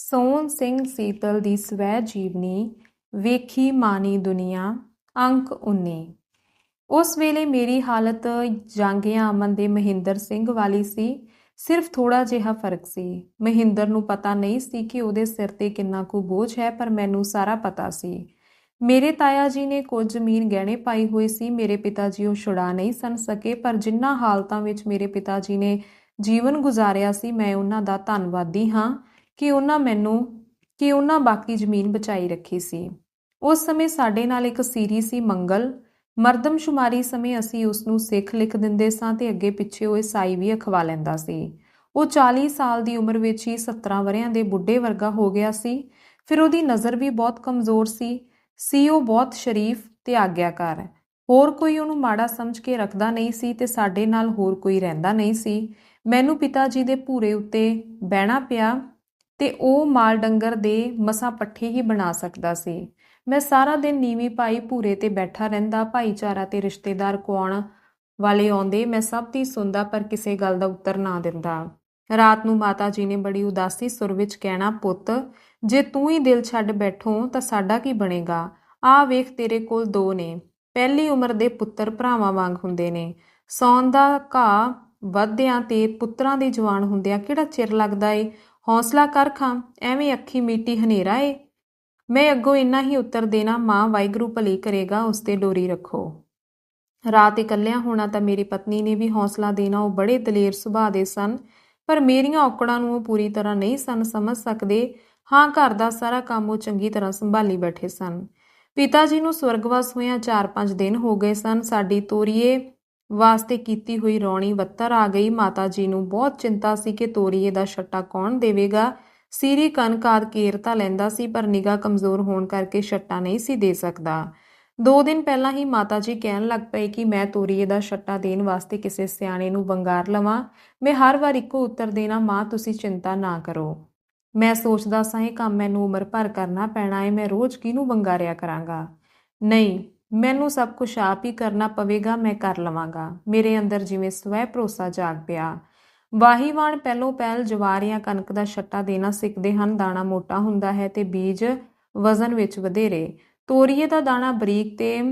ਸੋਹਣ ਸਿੰਘ ਸੀਤਲ ਦੀ ਸਵੈ ਜੀਵਨੀ ਵੇਖੀ ਮਾਨੀ ਦੁਨੀਆ, ਅੰਕ 19 ਉਸ ਵੇਲੇ ਮੇਰੀ ਹਾਲਤ ਜਾਂਗਿਆਂ ਅਮਨ ਦੇ ਮਹਿੰਦਰ ਸਿੰਘ ਵਾਲੀ ਸੀ। ਸਿਰਫ ਥੋੜਾ ਜਿਹਾ ਫ਼ਰਕ ਸੀ। ਮਹਿੰਦਰ ਨੂੰ ਪਤਾ ਨਹੀਂ ਸੀ ਕਿ ਉਹਦੇ ਸਿਰ ਤੇ ਕਿੰਨਾ ਕੁ ਬੋਝ ਹੈ, ਪਰ ਮੈਨੂੰ ਸਾਰਾ ਪਤਾ ਸੀ। ਮੇਰੇ ਤਾਇਆ ਜੀ ਨੇ ਕੁਝ ਜ਼ਮੀਨ ਗਹਿਣੇ ਪਾਈ ਹੋਈ ਸੀ। ਮੇਰੇ ਪਿਤਾ ਜੀ ਉਹ ਛੁਡਾ ਨਹੀਂ ਸਨ ਸਕੇ, ਪਰ ਜਿੰਨਾ ਹਾਲਤਾਂ ਵਿੱਚ ਮੇਰੇ ਪਿਤਾ ਜੀ ਨੇ ਜੀਵਨ ਗੁਜ਼ਾਰਿਆ ਸੀ, ਮੈਂ ਉਹਨਾਂ ਦਾ ਧੰਨਵਾਦੀ ਹਾਂ। ਕਿ ਉਹਨਾਂ ਮੈਨੂੰ, ਕਿ ਉਹਨਾਂ ਬਾਕੀ ਜ਼ਮੀਨ ਬਚਾਈ ਰੱਖੀ ਸੀ। ਉਸ ਸਮੇਂ ਸਾਡੇ ਨਾਲ ਇੱਕ ਸੀਰੀ ਸੀ ਮੰਗਲ। ਮਰਦਮਸ਼ੁਮਾਰੀ ਸਮੇਂ ਅਸੀਂ ਉਸ ਨੂੰ ਸਿੱਖ ਲਿਖ ਦਿੰਦੇ ਸਾਂ ਤੇ ਅੱਗੇ ਪਿੱਛੇ ਉਹ ਈਸਾਈ ਵੀ ਅਖਵਾ ਲੈਂਦਾ ਸੀ। ਉਹ 40 ਸਾਲ ਦੀ ਉਮਰ ਵਿੱਚ ਹੀ 17 ਵਰਿਆਂ ਦੇ ਬੁੱਢੇ ਵਰਗਾ ਹੋ ਗਿਆ ਸੀ। ਫਿਰ ਉਹਦੀ ਨਜ਼ਰ ਵੀ ਬਹੁਤ ਕਮਜ਼ੋਰ ਸੀ। ਸੀ ਉਹ ਬਹੁਤ ਸ਼ਰੀਫ ਤੇ ਆਗਿਆਕਾਰ। ਹੋਰ ਕੋਈ ਉਹਨੂੰ ਮਾੜਾ ਸਮਝ ਕੇ ਰੱਖਦਾ ਨਹੀਂ ਸੀ ਤੇ ਸਾਡੇ ਨਾਲ ਹੋਰ ਕੋਈ ਰਹਿੰਦਾ ਨਹੀਂ ਸੀ। ਮੈਨੂੰ ਪਿਤਾ ਜੀ ਦੇ ਭੂਰੇ ਉੱਤੇ ਬਹਿਣਾ ਪਿਆ। ਤੇ ਉਹ ਮਾਲ ਡੰਗਰ ਦੇ ਮਸਾ ਪੱਠੇ ਹੀ ਬਣਾ ਸਕਦਾ ਸੀ। ਮੈਂ ਸਾਰਾ ਦਿਨ ਨੀਵੀਂ ਭਾਈ ਭੂਰੇ ਤੇ ਬੈਠਾ ਰਹਿੰਦਾ, ਭਾਈਚਾਰਾ ਤੇ ਰਿਸ਼ਤੇਦਾਰ ਕੁਆਣ ਵਾਲੇ ਆਉਂਦੇ, ਮੈਂ ਸਭ ਦੀ ਸੁਣਦਾ ਪਰ ਕਿਸੇ ਗੱਲ ਦਾ ਉੱਤਰ ਨਾ ਦਿੰਦਾ। ਰਾਤ ਨੂੰ ਮਾਤਾ ਜੀ ਨੇ ਬੜੀ ਉਦਾਸੀ ਸੁਰ ਵਿੱਚ ਕਹਿਣਾ, ਪੁੱਤ, ਜੇ ਤੂੰ ਹੀ ਦਿਲ ਛੱਡ ਬੈਠੋ ਤਾਂ ਸਾਡਾ ਕੀ ਬਣੇਗਾ? ਆ ਵੇਖ ਤੇਰੇ ਕੋਲ ਦੋ ਨੇ। ਪਹਿਲੀ ਉਮਰ ਦੇ ਪੁੱਤਰ ਭਰਾਵਾਂ ਵਾਂਗ ਹੁੰਦੇ ਨੇ। ਸੌਣ ਦਾ ਘਾਹ ਵਧਦਿਆਂ ਤੇ ਪੁੱਤਰਾਂ ਦੇ ਜਵਾਨ ਹੁੰਦਿਆਂ ਕਿਹੜਾ ਚਿਰ ਲੱਗਦਾ ਏ? ਹੌਸਲਾ ਕਰ ਖਾਂ, ਐਵੇਂ ਅੱਖੀ ਮੀਟੀ ਹਨੇਰਾ ਏ। ਮੈਂ ਅੱਗੋਂ ਇੰਨਾ ਹੀ ਉੱਤਰ ਦੇਣਾ, ਮਾਂ ਵਾਹਿਗੁਰੂ ਭਲੀ ਕਰੇਗਾ, ਉਸ ਤੇ ਡੋਰੀ ਰੱਖੋ। ਰਾਤ ਇਕੱਲਿਆਂ ਹੋਣਾ ਤਾਂ ਮੇਰੀ ਪਤਨੀ ਨੇ ਵੀ ਹੌਸਲਾ ਦੇਣਾ, ਉਹ ਬੜੇ ਦਲੇਰ ਸੁਭਾਅ ਦੇ ਸਨ, ਪਰ ਮੇਰੀਆਂ ਔਕੜਾਂ ਨੂੰ ਉਹ ਪੂਰੀ ਤਰ੍ਹਾਂ ਨਹੀਂ ਸਨ ਸਮਝ ਸਕਦੇ। ਹਾਂ, ਘਰ ਦਾ ਸਾਰਾ ਕੰਮ ਉਹ ਚੰਗੀ ਤਰ੍ਹਾਂ ਸੰਭਾਲੀ ਬੈਠੇ ਸਨ। ਪਿਤਾ ਜੀ ਨੂੰ ਸਵਰਗਵਾਸ ਹੋਇਆਂ 4-5 ਦਿਨ ਹੋ ਗਏ ਸਨ, ਸਾਡੀ ਤੋਰੀਏ ਵਾਸਤੇ ਕੀਤੀ ਹੋਈ ਰੌਣੀ ਵੱਤਰ ਆ ਗਈ। ਮਾਤਾ ਜੀ ਨੂੰ ਬਹੁਤ ਚਿੰਤਾ ਸੀ ਕਿ ਤੋਰੀਏ ਦਾ ਛੱਟਾ ਕੌਣ ਦੇਵੇਗਾ। ਸੀਰੀ ਕਣਕ ਆਦ ਕੇਰਤਾ ਲੈਂਦਾ ਸੀ, ਪਰ ਨਿਗਾਹ ਕਮਜ਼ੋਰ ਹੋਣ ਕਰਕੇ ਛੱਟਾ ਨਹੀਂ ਸੀ ਦੇ ਸਕਦਾ। ਦੋ ਦਿਨ ਪਹਿਲਾਂ ਹੀ ਮਾਤਾ ਜੀ ਕਹਿਣ ਲੱਗ ਪਏ ਕਿ ਮੈਂ ਤੋਰੀਏ ਦਾ ਛੱਟਾ ਦੇਣ ਵਾਸਤੇ ਕਿਸੇ ਸਿਆਣੇ ਨੂੰ ਵੰਗਾਰ ਲਵਾਂ। ਮੈਂ ਹਰ ਵਾਰ ਇੱਕੋ ਉੱਤਰ ਦੇਣਾ, ਮਾਂ, ਤੁਸੀਂ ਚਿੰਤਾ ਨਾ ਕਰੋ। ਮੈਂ ਸੋਚਦਾ ਸਾਂ, ਇਹ ਕੰਮ ਮੈਨੂੰ ਉਮਰ ਭਰ ਕਰਨਾ ਪੈਣਾ ਹੈ ਮੈਂ ਰੋਜ਼ ਕਿਹਨੂੰ ਵੰਗਾਰਿਆ ਕਰਾਂਗਾ? ਨਹੀਂ ਮੈਨੂੰ ਸਭ ਕੁਝ ਆਪ ਹੀ ਕਰਨਾ ਪਵੇਗਾ, ਮੈਂ ਕਰ ਲਵਾਂਗਾ। ਮੇਰੇ ਅੰਦਰ ਜਿਵੇਂ ਸਵੈ ਭਰੋਸਾ ਜਾਗ ਪਿਆ। ਵਾਹੀਵਾਨ ਪਹਿਲੋਂ ਪਹਿਲ ਜਵਾਰ ਜਾਂ ਕਣਕ ਦਾ ਛੱਟਾ ਦੇਣਾ ਸਿੱਖਦੇ ਹਨ, ਦਾਣਾ ਮੋਟਾ ਹੁੰਦਾ ਹੈ ਤੇ ਬੀਜ ਵਜ਼ਨ ਵਿੱਚ ਵਧੇਰੇ। ਤੋਰੀਏ ਦਾ ਦਾਣਾ ਬਰੀਕ ਤੇ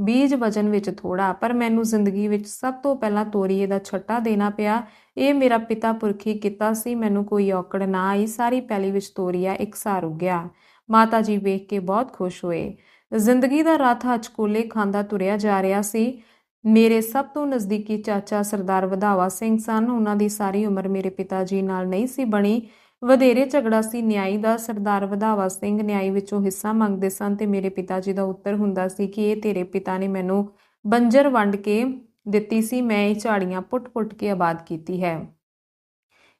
ਬੀਜ ਵਜਨ ਵਿੱਚ ਥੋੜਾ ਪਰ ਮੈਨੂੰ ਜ਼ਿੰਦਗੀ ਵਿੱਚ ਸਭ ਤੋਂ ਪਹਿਲਾਂ ਤੋਰੀਏ ਦਾ ਛੱਟਾ ਦੇਣਾ ਪਿਆ। ਇਹ ਮੇਰਾ ਪਿਤਾ ਪੁਰਖੀ ਕੀਤਾ ਸੀ, ਮੈਨੂੰ ਕੋਈ ਔਕੜ ਨਾ ਆਈ, ਸਾਰੀ ਪੈਲੀ ਵਿੱਚ ਤੋਰੀਆ ਇਕਸਾਰ ਉੱਗਿਆ। ਮਾਤਾ ਜੀ ਵੇਖ ਕੇ ਬਹੁਤ ਖੁਸ਼ ਹੋਏ। ਜ਼ਿੰਦਗੀ ਦਾ ਰਾਤ ਹਚਕੋਲੇ ਖਾਂਦਾ ਤੁਰਿਆ ਜਾ ਰਿਹਾ ਸੀ। ਮੇਰੇ ਸਭ ਤੋਂ ਨਜ਼ਦੀਕੀ ਚਾਚਾ ਸਰਦਾਰ ਵਧਾਵਾ ਸਿੰਘ ਸਨ। ਉਹਨਾਂ ਦੀ ਸਾਰੀ ਉਮਰ ਮੇਰੇ ਪਿਤਾ ਜੀ ਨਾਲ ਨਹੀਂ ਸੀ ਬਣੀ। ਵਧੇਰੇ ਝਗੜਾ ਸੀ। ਨਿਆਈ ਦਾ ਸਰਦਾਰ ਵਧਾਵਾ ਸਿੰਘ ਨਿਆਈ ਵਿੱਚੋਂ ਹਿੱਸਾ ਮੰਗਦੇ ਸਨ ਤੇ ਮੇਰੇ ਪਿਤਾ ਜੀ ਦਾ ਉੱਤਰ ਹੁੰਦਾ ਸੀ ਕਿ ਇਹ ਤੇਰੇ ਪਿਤਾ ਨੇ ਮੈਨੂੰ ਬੰਜਰ ਵੰਡ ਕੇ ਦਿੱਤੀ ਸੀ। ਮੈਂ ਇਹ ਝਾੜੀਆਂ ਪੁੱਟ-ਪੁੱਟ ਕੇ ਆਬਾਦ ਕੀਤੀ ਹੈ।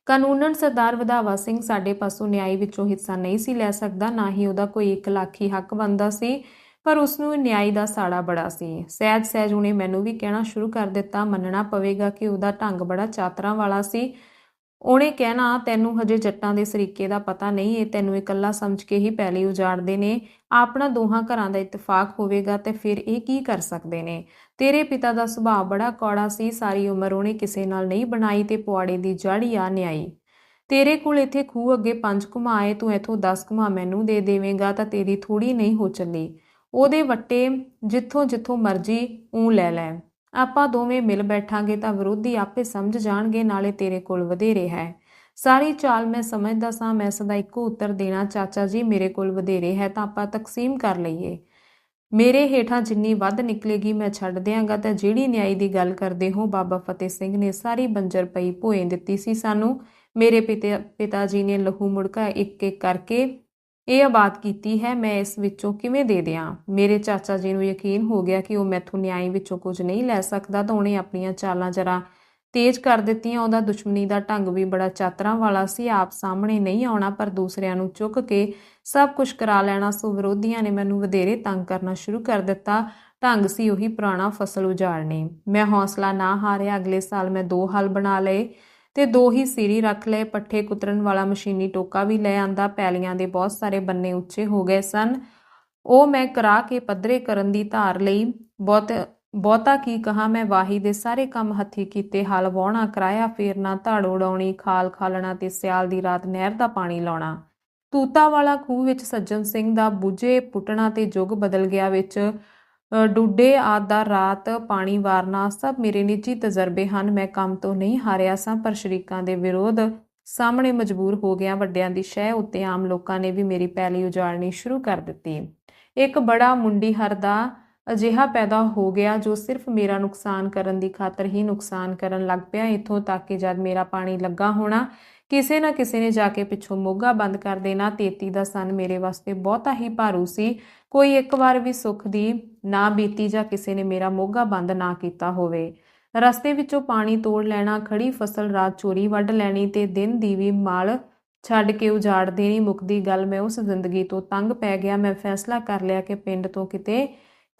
ਕਾਨੂੰਨਨ ਸਰਦਾਰ ਵਧਾਵਾ ਸਿੰਘ ਸਾਡੇ ਪਾਸੋਂ ਨਿਆਈ ਵਿੱਚੋਂ ਹਿੱਸਾ ਨਹੀਂ ਸੀ ਲੈ ਸਕਦਾ। ਨਾ ਹੀ ਉਹਦਾ ਕੋਈ 1 ਲੱਖੀ ਹੱਕ ਬੰਦਾ ਸੀ। ਪਰ ਉਸ ਨੂੰ ਨਿਆਈ ਦਾ ਸਾੜਾ ਬੜਾ ਸੀ। ਸਹਿਜ ਸਹਿਜ ਉਹਨੇ ਮੈਨੂੰ ਵੀ ਕਹਿਣਾ ਸ਼ੁਰੂ ਕਰ ਦਿੱਤਾ, ਮੰਨਣਾ ਪਵੇਗਾ ਕਿ ਉਹਦਾ ਢੰਗ ਬੜਾ ਚਾਤਰਾ ਵਾਲਾ ਸੀ। ਉਹਨੇ ਕਹਿਣਾ, ਤੈਨੂੰ ਹਜੇ ਜੱਟਾਂ ਦੇ ਸਰੀਕੇ ਦਾ ਪਤਾ ਨਹੀਂ, ਇਹ ਤੈਨੂੰ ਇਕੱਲਾ ਸਮਝ ਕੇ ਹੀ ਪਹਿਲੇ ਉਜਾੜਦੇ ਨੇ। ਆਪਣਾ ਦੋਹਾਂ ਘਰਾਂ ਦਾ ਇਤਫਾਕ ਹੋਵੇਗਾ ਤੇ ਫਿਰ ਇਹ ਕੀ ਕਰ ਸਕਦੇ ਨੇ? ਤੇਰੇ ਪਿਤਾ ਦਾ ਸੁਭਾਅ ਬੜਾ ਕੌੜਾ ਸੀ, ਸਾਰੀ ਉਮਰ ਉਹਨੇ ਕਿਸੇ ਨਾਲ ਨਹੀਂ ਬਣਾਈ ਤੇ ਪੁਆੜੇ ਦੀ ਜੜੀ ਆ ਨਿਆਈ। ਤੇਰੇ ਕੋਲ ਇੱਥੇ ਖੂਹ ਅੱਗੇ ਪੰਜ ਘੁਮਾਏ ਤੂੰ ਇਥੋਂ 10 ਘੁਮਾ ਮੈਨੂੰ ਦੇ ਦੇਵੇਂਗਾ ਤਾਂ ਤੇਰੀ ਥੋੜੀ ਨਹੀਂ ਹੋ ਚੱਲੀ। ਉਹਦੇ ਵੱਟੇ ਜਿੱਥੋਂ ਜਿੱਥੋਂ ਮਰਜ਼ੀ ਉਹ ਲੈ ਲੈ। ਆਪਾਂ ਦੋਵੇਂ ਮਿਲ ਬੈਠਾਂਗੇ ਤਾਂ ਵਿਰੋਧੀ ਆਪੇ ਸਮਝ ਜਾਣਗੇ, ਨਾਲੇ ਤੇਰੇ ਕੋਲ ਵਧੇਰੇ ਹੈ। ਸਾਰੀ ਚਾਲ ਮੈਂ ਸਮਝਦਾ ਸਾਂ, ਮੈਂ ਸਦਾ ਇੱਕੋ ਉੱਤਰ ਦੇਣਾ, ਚਾਚਾ ਜੀ ਮੇਰੇ ਕੋਲ ਵਧੇਰੇ ਹੈ ਤਾਂ ਆਪਾਂ ਤਕਸੀਮ ਕਰ ਲਈਏ। ਮੇਰੇ ਹੇਠਾਂ ਜਿੰਨੀ ਵੱਧ ਨਿਕਲੇਗੀ ਮੈਂ ਛੱਡ ਦਿਆਂਗਾ ਤਾਂ ਜਿਹੜੀ ਨਿਆਈ ਦੀ ਗੱਲ ਕਰਦੇ ਹੋ, ਬਾਬਾ ਫਤਿਹ ਸਿੰਘ ਨੇ ਸਾਰੀ ਬੰਜਰ ਪਈ ਭੋਏ ਦਿੱਤੀ ਸੀ ਸਾਨੂੰ। ਮੇਰੇ ਪਿਤਾ ਜੀ ਨੇ ਲਹੂ ਮੁੜਕਾ ਇੱਕ ਇੱਕ ਕਰਕੇ ਇਹ ਆਬਾਦ ਕੀਤੀ ਹੈ, ਮੈਂ ਇਸ ਵਿੱਚੋਂ ਕਿਵੇਂ ਦੇ ਦਿਆਂ? ਮੇਰੇ ਚਾਚਾ ਜੀ ਨੂੰ ਯਕੀਨ ਹੋ ਗਿਆ ਕਿ ਉਹ ਮੈਥੋਂ ਨਿਆਈ ਵਿੱਚੋਂ ਕੁਝ ਨਹੀਂ ਲੈ ਸਕਦਾ ਤਾਂ ਉਹਨੇ ਆਪਣੀਆਂ ਚਾਲਾਂ ਜਰਾ ਤੇਜ਼ ਕਰ ਦਿੱਤੀਆਂ। ਉਹਦਾ ਦੁਸ਼ਮਣੀ ਦਾ ਢੰਗ ਵੀ ਬੜਾ ਚਾਤਰਾਂ ਵਾਲਾ ਸੀ। ਆਪ ਸਾਹਮਣੇ ਨਹੀਂ ਆਉਣਾ, ਪਰ ਦੂਸਰਿਆਂ ਨੂੰ ਚੁੱਕ ਕੇ ਸਭ ਕੁਝ ਕਰਾ ਲੈਣਾ, ਸੋ ਵਿਰੋਧੀਆਂ ਨੇ ਮੈਨੂੰ ਵਧੇਰੇ ਤੰਗ ਕਰਨਾ ਸ਼ੁਰੂ ਕਰ ਦਿੱਤਾ। ਢੰਗ ਸੀ ਉਹੀ ਪੁਰਾਣਾ ਫਸਲ ਉਜਾੜਨੀ। ਮੈਂ ਹੌਸਲਾ ਨਾ ਹਾਰਿਆ। ਅਗਲੇ ਸਾਲ ਮੈਂ ਦੋ ਹਲ ਬਣਾ ਲਏ। ਤੇ ਦੋ ਹੀ ਸੀਰੀ ਰੱਖ ਲਏ, ਪੱਠੇ ਕੁਤਰਨ ਵਾਲਾ ਮਸ਼ੀਨੀ ਟੋਕਾ ਵੀ ਲੈ ਆਂਦਾ, ਪੈਲੀਆਂ ਦੇ ਬਹੁਤ ਸਾਰੇ ਬੰਨੇ ਉੱਚੇ ਹੋ ਗਏ ਸਨ। ਉਹ ਮੈਂ ਕਰਾ ਕੇ ਪੱਧਰੇ ਕਰਨ ਦੀ ਧਾਰ ਲਈ, ਬਹੁਤ, ਬਹੁਤਾ ਕੀ ਕਹਾ, ਮੈਂ ਵਾਹੀ ਦੇ ਸਾਰੇ ਕੰਮ ਹੱਥੀ ਕੀਤੇ, ਹਲ ਵਾਉਣਾ ਕਰਾਇਆ, ਫੇਰਨਾ, ਧਾੜ ਉਡਾਉਣੀ, ਖਾਲ ਖਾਲਣਾ ਤੇ ਸਿਆਲ ਦੀ ਰਾਤ ਨਹਿਰ ਦਾ ਪਾਣੀ ਲਾਉਣਾ। ਤੂਤਾ ਵਾਲਾ ਖੂਹ ਵਿੱਚ ਸੱਜਣ ਸਿੰਘ ਦਾ ਬੁੱਝੇ, ਪੁੱਟਣਾ ਤੇ ਜੁਗ ਬਦਲ ਗਿਆ ਵਿੱਚ। ਡੁੱਡੇ ਆਦ ਦਾ ਰਾਤ ਪਾਣੀ ਵਾਰਨਾ ਸਭ ਮੇਰੇ ਨਿੱਜੀ ਤਜਰਬੇ ਹਨ। ਮੈਂ ਕੰਮ ਤੋਂ ਨਹੀਂ ਹਾਰਿਆ ਸਾਂ, ਪਰ ਸ਼ਰੀਕਾਂ ਦੇ ਵਿਰੋਧ ਸਾਹਮਣੇ ਮਜਬੂਰ ਹੋ ਗਿਆ। ਵੱਡਿਆਂ ਦੀ ਸ਼ਹਿ ਉੱਤੇ ਆਮ ਲੋਕਾਂ ਨੇ ਵੀ ਮੇਰੀ ਪੈਲੀ ਉਜਾੜਨੀ ਸ਼ੁਰੂ ਕਰ ਦਿੱਤੀ। ਇੱਕ ਬੜਾ ਮੁੰਡੀ ਹਰ ਦਾ ਅਜਿਹਾ ਪੈਦਾ ਹੋ ਗਿਆ ਜੋ ਸਿਰਫ ਮੇਰਾ ਨੁਕਸਾਨ ਕਰਨ ਦੀ ਖਾਤਰ ਹੀ ਨੁਕਸਾਨ ਕਰਨ ਲੱਗ ਪਿਆ। ਇੱਥੋਂ ਤੱਕ ਕਿ ਜਦ ਮੇਰਾ ਪਾਣੀ ਲੱਗਾ ਹੋਣਾ ਕਿਸੇ ਨਾ ਕਿਸੇ ਨੇ ਜਾ ਕੇ ਪਿੱਛੋਂ ਮੋਗਾ ਬੰਦ ਕਰ ਦੇਣਾ। 33 ਦਾ ਸਨ, ਮੇਰੇ ਵਾਸਤੇ ਬਹੁਤਾ ਹੀ ਭਾਰੂ ਸੀ। ਕੋਈ ਇੱਕ ਵਾਰ ਵੀ ਸੁੱਖ ਦੀ ਨਾ ਬੀਤੀ ਜਾਂ ਕਿਸੇ ਨੇ ਮੇਰਾ ਮੋਗਾ ਬੰਦ ਨਾ ਕੀਤਾ ਹੋਵੇ। ਰਸਤੇ ਵਿੱਚੋਂ ਪਾਣੀ ਤੋੜ ਲੈਣਾ ਖੜੀ ਫਸਲ ਰਾਤ ਚੋਰੀ ਵੱਢ ਲੈਣੀ ਤੇ ਦਿਨ ਦੀ ਵੀ ਮਾਲ ਛੱਡ ਕੇ ਉਜਾੜ ਦੇਣੀ ਮੁੱਕਦੀ ਗੱਲ ਮੈਂ ਉਸ ਜ਼ਿੰਦਗੀ ਤੋਂ ਤੰਗ ਪੈ ਗਿਆ। ਮੈਂ ਫੈਸਲਾ ਕਰ ਲਿਆ ਕਿ ਪਿੰਡ ਤੋਂ ਕਿਤੇ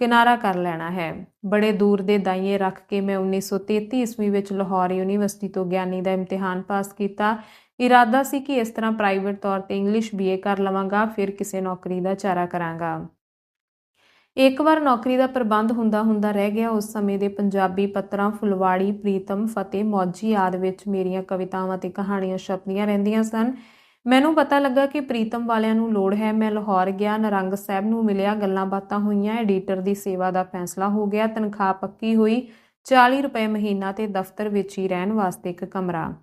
ਕਿਨਾਰਾ ਕਰ ਲੈਣਾ ਹੈ। ਬੜੇ ਦੂਰ ਦੇ ਦਾਈਏ ਰੱਖ ਕੇ ਮੈਂ 1933 ਈਸਵੀ ਵਿੱਚ ਲਾਹੌਰ ਯੂਨੀਵਰਸਿਟੀ ਤੋਂ ਗਿਆਨੀ ਦਾ ਇਮਤਿਹਾਨ ਪਾਸ ਕੀਤਾ। ਇਰਾਦਾ ਸੀ ਕਿ ਇਸ ਤਰ੍ਹਾਂ ਪ੍ਰਾਈਵੇਟ ਤੌਰ ਤੇ ਇੰਗਲਿਸ਼ ਬੀਏ ਕਰ ਲਵਾਂਗਾ, ਫਿਰ ਕਿਸੇ ਨੌਕਰੀ ਦਾ ਚਾਰਾ ਕਰਾਂਗਾ। ਇੱਕ ਵਾਰ ਨੌਕਰੀ ਦਾ ਪ੍ਰਬੰਧ ਹੁੰਦਾ ਹੁੰਦਾ ਰਹਿ ਗਿਆ। ਉਸ ਸਮੇਂ ਦੇ ਪੰਜਾਬੀ ਪੱਤਰਾਂ ਫੁਲਵਾੜੀ, ਪ੍ਰੀਤਮ, ਫਤਿਹ, ਮੌਜੀ ਆਦਿ ਵਿੱਚ ਮੇਰੀਆਂ ਕਵਿਤਾਵਾਂ ਤੇ ਕਹਾਣੀਆਂ ਛਪਦੀਆਂ ਰਹਿੰਦੀਆਂ ਸਨ। ਮੈਨੂੰ ਪਤਾ ਲੱਗਾ ਕਿ ਪ੍ਰੀਤਮ ਵਾਲਿਆਂ ਨੂੰ ਲੋੜ ਹੈ। ਮੈਂ ਲਾਹੌਰ ਗਿਆ, ਨਰੰਗ ਸਾਹਿਬ ਨੂੰ ਮਿਲਿਆ, ਗੱਲਾਂ ਬਾਤਾਂ ਹੋਈਆਂ, ਐਡੀਟਰ ਦੀ ਸੇਵਾ ਦਾ ਫੈਸਲਾ ਹੋ ਗਿਆ, ਤਨਖਾਹ ਪੱਕੀ ਹੋਈ 40 ਰੁਪਏ ਮਹੀਨਾ ਤੇ ਦਫ਼ਤਰ ਵਿੱਚ ਹੀ ਰਹਿਣ ਵਾਸਤੇ ਇੱਕ ਕਮਰਾ।